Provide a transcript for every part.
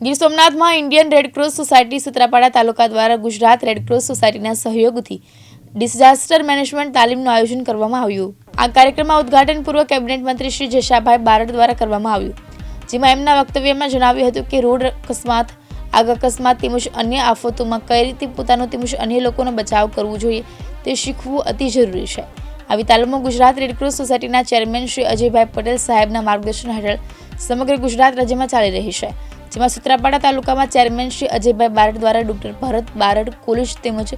ગીર સોમનાથમાં Indian red cross society Sutrapada taluka દ્વારા Gujarat red cross સોસાયટીના સહયોગથી ડિઝાસ્ટર મેનેજમેન્ટ તાલીમનું આયોજન કરવામાં આવ્યું. આ કાર્યક્રમમાં ઉદઘાટન પૂર્વ કેબિનેટ મંત્રી શ્રી જશાભાઈ બારડ દ્વારા કરવામાં આવ્યું. જેમાં એમના વક્તવ્યમાં જણાવ્યું હતું કે, રોડ અકસ્માત, આગ અકસ્માત તેમજ અન્ય આફતોમાં કઈ રીતે પોતાનો તેમજ અન્ય લોકોનો બચાવ કરવો જોઈએ તે શીખવું અતિ જરૂરી છે. આવી તાલીમો ગુજરાત રેડક્રોસ સોસાયટીના ચેરમેન શ્રી અજયભાઈ પટેલ સાહેબના માર્ગદર્શન હેઠળ સમગ્ર ગુજરાત રાજ્યમાં ચાલી રહી છે. જેમાં સુત્રાપાડા તાલુકામાં ચેરમેન શ્રી અજયભાઈ બારડ દ્વારા ડૉક્ટર ભરત બારડ કોલેજ તેમજ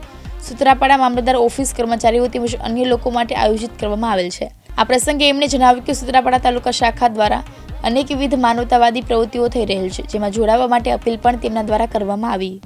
સુત્રાપાડા મામલતદાર ઓફિસ કર્મચારીઓ તેમજ અન્ય લોકો માટે આયોજિત કરવામાં આવેલ છે. આ પ્રસંગે એમણે જણાવ્યું કે સુત્રાપાડા તાલુકા શાખા દ્વારા અનેકવિધ માનવતાવાદી પ્રવૃત્તિઓ થઈ રહેલ છે, જેમાં જોડાવા માટે અપીલ પણ તેમના દ્વારા કરવામાં આવી.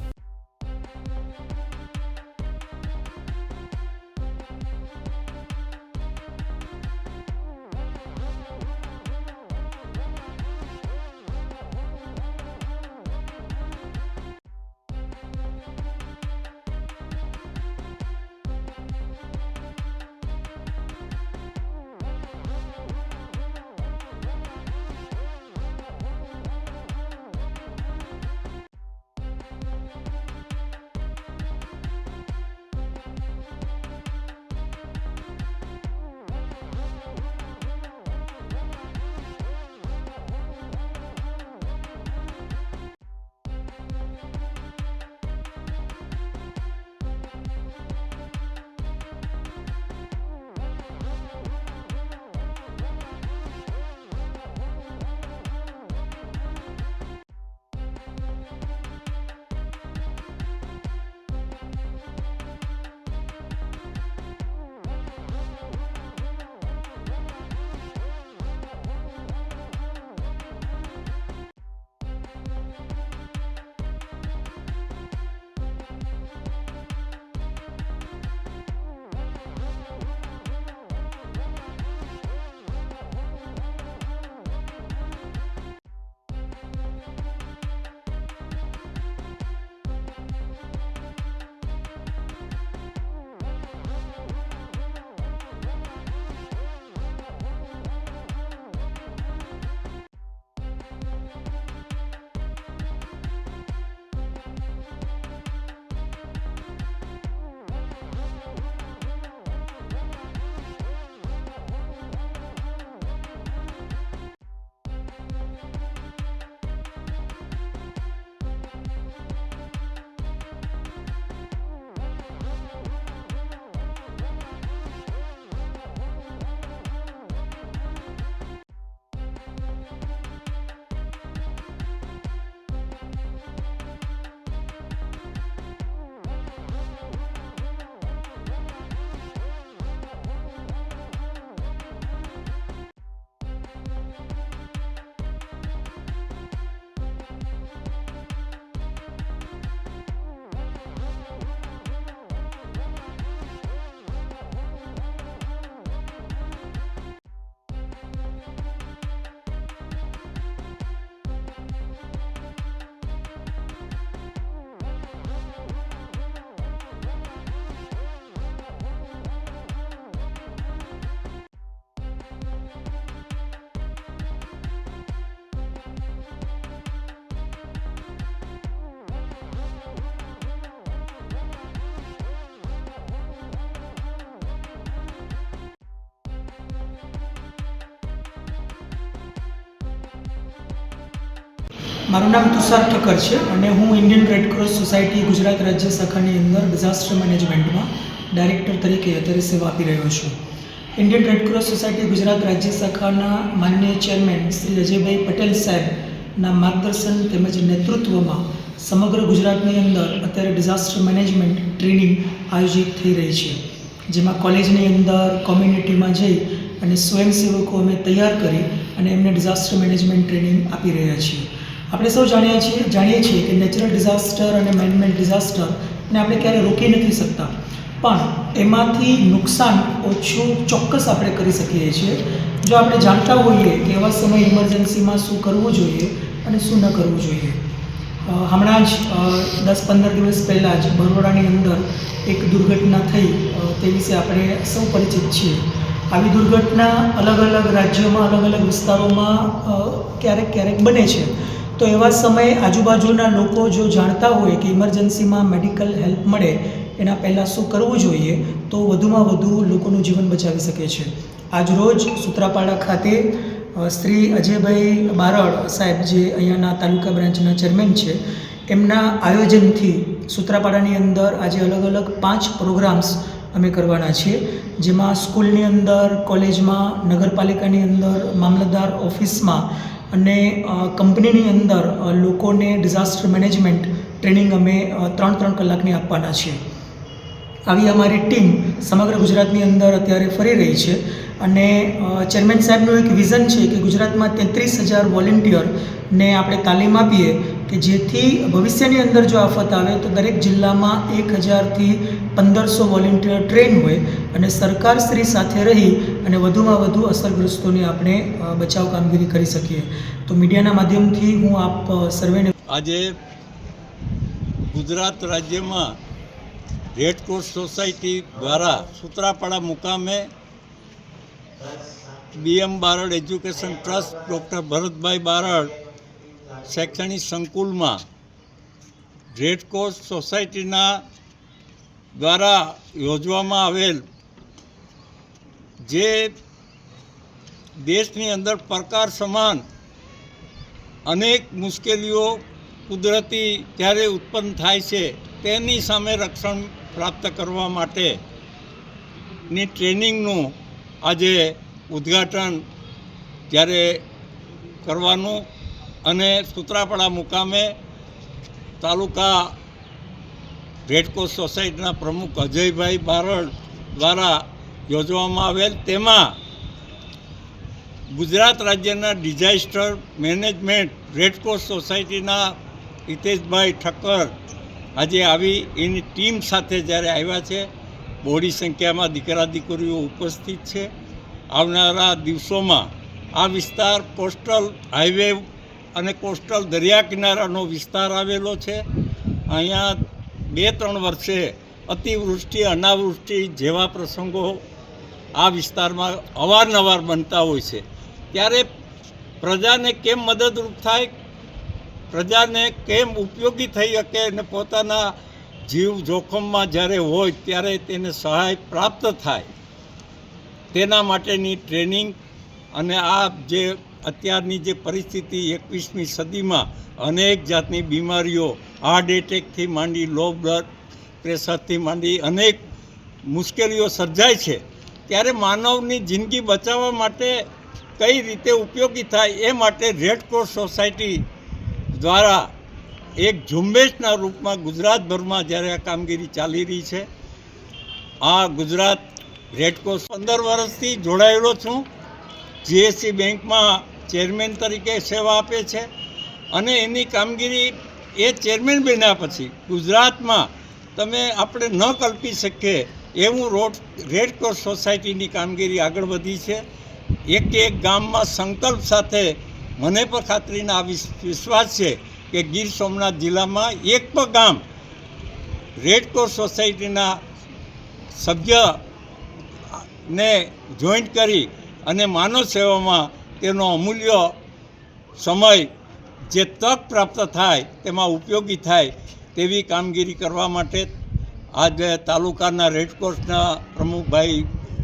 મારું નામ તુષાર ઠક્કર છે અને હું ઇન્ડિયન રેડક્રોસ સોસાયટી ગુજરાત રાજ્ય શાખાની અંદર ડિઝાસ્ટર મેનેજમેન્ટમાં ડાયરેક્ટર તરીકે અત્યારે સેવા આપી રહ્યો છું. ઇન્ડિયન રેડક્રોસ સોસાયટી ગુજરાત રાજ્ય શાખાના માનનીય ચેરમેન શ્રી અજયભાઈ પટેલ સાહેબના માર્ગદર્શન તેમજ નેતૃત્વમાં સમગ્ર ગુજરાતની અંદર અત્યારે ડિઝાસ્ટર મેનેજમેન્ટ ટ્રેનિંગ આયોજિત થઈ રહી છે. જેમાં કોલેજની અંદર કોમ્યુનિટીમાં જઈ અને સ્વયંસેવકો અમે તૈયાર કરી અને એમને ડિઝાસ્ટર મેનેજમેન્ટ ટ્રેનિંગ આપી રહ્યા છીએ. આપણે સૌ જાણીએ છીએ જાણીએ છીએ કે નેચરલ ડિઝાસ્ટર અને મેનમેડ ડિઝાસ્ટર ને આપણે ક્યારે રોકી નથી શકતા. પણ એમાંથી નુકસાન ઓછું ચોક્કસ આપણે કરી શકીએ છીએ. જો આપણે જાણતા હોઈએ કે એવા સમય ઇમરજન્સીમાં શું કરવું જોઈએ અને શું ન કરવું જોઈએ. હમણાં જ દસ પંદર દિવસ પહેલાં જ બરોડાની અંદર એક દુર્ઘટના થઈ તે વિશે આપણે સૌ પરિચિત છીએ. આવી દુર્ઘટના અલગ અલગ રાજ્યોમાં, અલગ અલગ વિસ્તારોમાં ક્યારેક ક્યારેક બને છે. તો એવા સમયે આજુબાજુના લોકો જો જાણતા હોય કે ઇમરજન્સીમાં મેડિકલ હેલ્પ મળે, એના પહેલાં શું કરવું જોઈએ, તો વધુમાં વધુ લોકોનું જીવન બચાવી શકે છે. આજરોજ સૂત્રાપાડા ખાતે શ્રી અજયભાઈ બારડ સાહેબ જે અહીંયાના તાલુકા બ્રાન્ચના ચેરમેન છે, એમના આયોજનથી સૂત્રાપાડાની અંદર આજે અલગ અલગ પાંચ પ્રોગ્રામ્સ અમે કરવાના છીએ, જેમાં સ્કૂલની અંદર, કોલેજમાં, નગરપાલિકાની અંદર, મામલતદાર ઓફિસમાં અને કંપનીની અંદર લોકોને ડિઝાસ્ટર મેનેજમેન્ટ ટ્રેનિંગ અમે ત્રણ ત્રણ કલાકની આપવાના છીએ. આવી અમારી ટીમ સમગ્ર ગુજરાતની અંદર અત્યારે ફરી રહી છે અને ચેરમેન સાહેબનું એક વિઝન છે કે ગુજરાતમાં તેત્રીસ હજાર વોલેન્ટિયરને આપણે તાલીમ આપીએ કે જેથી ભવિષ્યની અંદર જો આફત આવે તો દરેક જિલ્લામાં એક હજારથી પંદરસો વોલેન્ટિયર ટ્રેન હોય અને સરકારશ્રી સાથે રહી અને વધુમાં વધુ અસરગ્રસ્તોને આપણે બચાવ કામગીરી કરી શકીએ. તો મીડિયાના માધ્યમથી હું આપ સર્વેને આજે ગુજરાત રાજ્યમાં રેડક્રોસ સોસાયટી દ્વારા સૂત્રાપાડા મુકામે B M Barad education trust doctor Bharatbhai Barad શૈક્ષણિક સંકુલમાં રેડક્રોસ સોસાયટીના દ્વારા યોજવામાં આવેલ જે દેશની અંદર પ્રકાર સમાન અનેક મુશ્કેલીઓ કુદરતી જ્યારે ઉત્પન્ન થાય છે, તેની સામે રક્ષણ પ્રાપ્ત કરવા માટેની ટ્રેનિંગનું આજે ઉદ્ઘાટન જ્યારે કરવાનું અને સુત્રાપાડા મુકામે તાલુકા રેડક્રોસ સોસાયટીના પ્રમુખ અજયભાઈ બારડ દ્વારા યોજવામાં આવેલ તેમાં ગુજરાત રાજ્યના ડિઝાસ્ટર મેનેજમેન્ટ રેડક્રોસ સોસાયટીના હિતેશભાઈ ઠક્કર આજે આવી એની ટીમ સાથે જ્યારે આવ્યા છે, બહોળી સંખ્યામાં દીકરા દીકરીઓ ઉપસ્થિત છે. આવનારા દિવસોમાં આ વિસ્તાર કોસ્ટલ હાઈવે અને કોસ્ટલ દરિયા કિનારાનો વિસ્તાર આવેલો છે. અહીંયા બે ત્રણ વર્ષે અતિવૃષ્ટિ, અનાવૃષ્ટિ જેવા પ્રસંગો આ વિસ્તારમાં અવારનવાર બનતા હોય છે. ત્યારે પ્રજાને કેમ મદદરૂપ થાય? પ્રજાને કેમ ઉપયોગી થઈ શકે અને પોતાના જીવ જોખમમાં જ્યારે હોય ત્યારે તેને સહાય પ્રાપ્ત થાય? તેના માટેની ટ્રેનિંગ અને આ જે અત્યારની જે પરિસ્થિતિ એકવીસમી સદીમાં અનેક જાતની બીમારીઓ હાર્ટ એટેકથી માંડી લો બ્લડ પ્રેશરથી માંડી અનેક મુશ્કેલીઓ સર્જાય છે. ત્યારે માનવની જિંદગી બચાવવા માટે કઈ રીતે ઉપયોગી થાય એ માટે રેડક્રોસ સોસાયટી દ્વારા એક ઝુંબેશના રૂપમાં ગુજરાતભરમાં જ્યારે આ કામગીરી ચાલી રહી છે, આ ગુજરાત રેડક્રોસ પંદર વર્ષથી જોડાયેલો છું. જીએસસી બેંકમાં ચેરમેન તરીકે સેવા આપે છે અને એની કામગીરી એ ચેરમેન બન્યા પછી ગુજરાતમાં તમે આપણે ન કલ્પી શકીએ એવું રોડ રેડક્રોસ સોસાયટીની કામગીરી આગળ વધી છે. એક એક ગામમાં સંકલ્પ સાથે મને પણ ખાતરીના આ વિશ્વાસ છે કે ગીર સોમનાથ જિલ્લામાં એક પણ ગામ રેડક્રોસ સોસાયટીના સભ્ય ને જોઈન્ટ કરી અને માનવ સેવામાં તેનો અમૂલ્ય સમય જે તક પ્રાપ્ત થાય, તેમાં ઉપયોગી થાય તેવી કામગીરી કરવા માટે આજે તાલુકાના રેડક્રોસના પ્રમુખભાઈ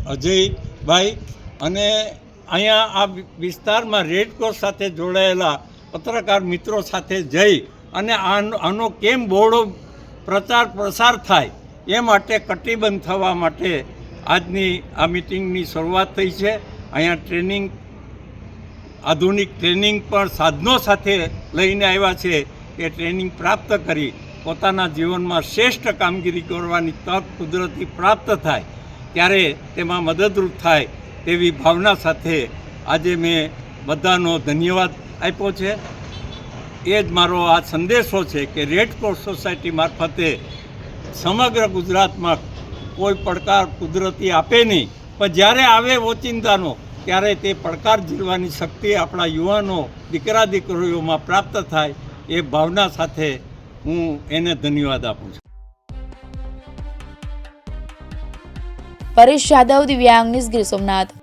અજયભાઈ અને અહીંયા આ વિસ્તારમાં રેડક્રોસ સાથે જોડાયેલા પત્રકાર મિત્રો સાથે જઈ અને આનો કેમ બહોળો પ્રચાર પ્રસાર થાય એ માટે કટિબંધ થવા માટે આજની આ મિટિંગની શરૂઆત થઈ છે. અહીંયા ટ્રેનિંગ આધુનિક ટ્રેનિંગ પણ સાધનો સાથે લઈને આવ્યા છે. એ ટ્રેનિંગ પ્રાપ્ત કરી પોતાના જીવનમાં શ્રેષ્ઠ કામગીરી કરવાની તક કુદરતી પ્રાપ્ત થાય, ત્યારે તેમાં મદદરૂપ થાય તેવી ભાવના સાથે આજે મેં બધાનો ધન્યવાદ આપ્યો છે. એ જ મારો આ સંદેશો છે કે રેડ ક્રોસ સોસાયટી મારફતે સમગ્ર ગુજરાતમાં કોઈ પડકાર કુદરતી આપે નહીં. પણ જ્યારે આવે ઓચિંતાનો ત્યારે તે પડકાર ઝીલવાની શક્તિ આપણા યુવાનો, દીકરા, દીકરીઓમાં પ્રાપ્ત થાય એ ભાવના સાથે હું એને ધન્યવાદ આપું છું. પરેશ યાદવ, દિવ્યાંગ ન્યૂઝ ગીર સોમનાથ.